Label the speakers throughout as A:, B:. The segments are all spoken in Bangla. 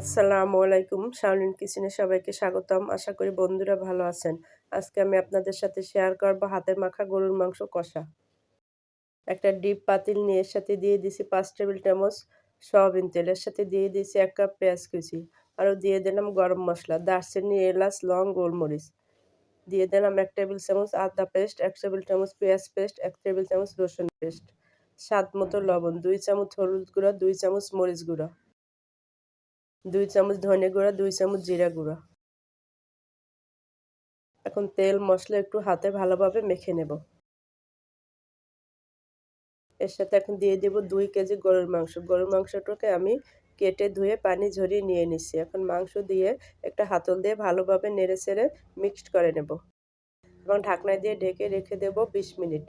A: আসসালামু আলাইকুম, শাওলিন কিচেনে সবাইকে স্বাগতম। আশা করি বন্ধুরা ভালো আছেন। আজকে আমি আপনাদের সাথে শেয়ার করব হাতের মাখা গরুর মাংস কষা। একটা ডিপ পাতিল নিয়ে এর সাথে দিয়ে দিয়েছি পাঁচ টেবিল চামচ সয়াবিন তেল। এর সাথে দিয়ে দিয়েছি এক কাপ পেঁয়াজ কুচি। আরও দিয়ে দিলাম গরম মশলা, দারচিনি, এলাচ, লং, গোলমরিচ। দিয়ে দিলাম এক টেবিল চামচ আদা পেস্ট, এক টেবিল চামচ পেঁয়াজ পেস্ট, এক টেবিল চামচ রসুন পেস্ট। স্বাদ মতো লবণ, দুই চামচ হলুদ গুঁড়া, দুই চামচ মরিচ গুঁড়া। দুই চামচ ধনে গুঁড়া, দুই চামচ জিরা গুঁড়া। এখন তেল মশলা একটু হাতে ভালোভাবে মেখে নেব। এর সাথে এখন দিয়ে দেব দুই কেজি গরুর মাংস। গরুর মাংসটাকে আমি কেটে ধুয়ে পানি ঝরিয়ে নিয়ে নিচ্ছি। এখন মাংস দিয়ে একটা হাতল দিয়ে ভালোভাবে নেড়ে চেড়ে মিক্সড করে নেব। এবং ঢাকনা দিয়ে ঢেকে রেখে দেব বিশ মিনিট।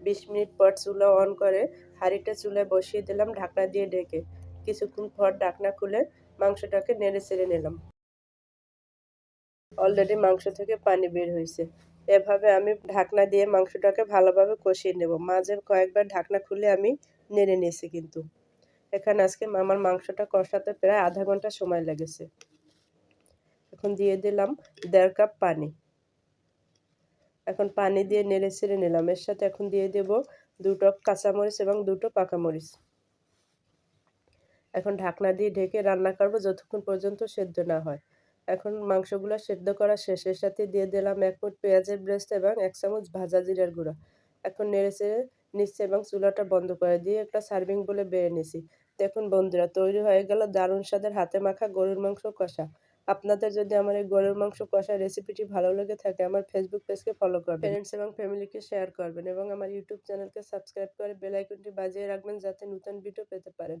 A: বিশ মিনিট পর চুলা অন করে হাঁড়িটা চুলায় বসিয়ে দিলাম ঢাকনা দিয়ে ঢেকে। কিছুক্ষণ পর ঢাকনা খুলে মাংসটাকে নেড়ে চেড়ে নিলাম। অলরেডি মাংস থেকে পানি বের হয়েছে। এভাবে আমি ঢাকনা দিয়ে মাংসটাকে ভালোভাবে কষিয়ে নেব। মাঝে কয়েকবার ঢাকনা খুলে আমি নেড়ে নিয়েছি কিন্তু। এখানে আজকে আমার মাংসটা কষাতে প্রায় আধা ঘণ্টা সময় লেগেছে। এখন দিয়ে দিলাম দেড় কাপ পানি। এখন পানি দিয়ে নেড়ে ছেড়ে নিলাম। এর সাথে এখন দিয়ে দেব দুটো কাঁচামরিচ এবং দুটো পাকামরিচ এখন ঢাকনা দিয়ে ঢেকে রান্না করব যতক্ষণ পর্যন্ত সেদ্ধ না হয়। এখন মাংসগুলো সেদ্ধ করা শেষের সাথে দিয়ে দিলাম এক ফুট পেঁয়াজের ব্রেস্ট এবং এক চামচ ভাজা জিরার গুঁড়া। এখন নেড়ে চেড়ে নিচ্ছে এবং চুলাটা বন্ধ করে দিয়ে একটা সার্ভিং বলে বেড়ে নিছি দেখুন বন্ধুরা, তৈরি হয়ে গেল দারুণ স্বাদের হাতে মাখা গরুর মাংস কষা। আপনাদের যদি আমার এই গরুর মাংস কষা রেসিপিটি ভালো লেগে থাকে, আমার ফেসবুক পেজকে ফলো করবেন। ফ্রেন্ডস এবং ফ্যামিলিকে শেয়ার করবেন এবং আমার ইউটিউব চ্যানেলকে সাবস্ক্রাইব করে বেল আইকনটি বাজিয়ে রাখবেন যাতে নতুন ভিডিও পেতে পারেন।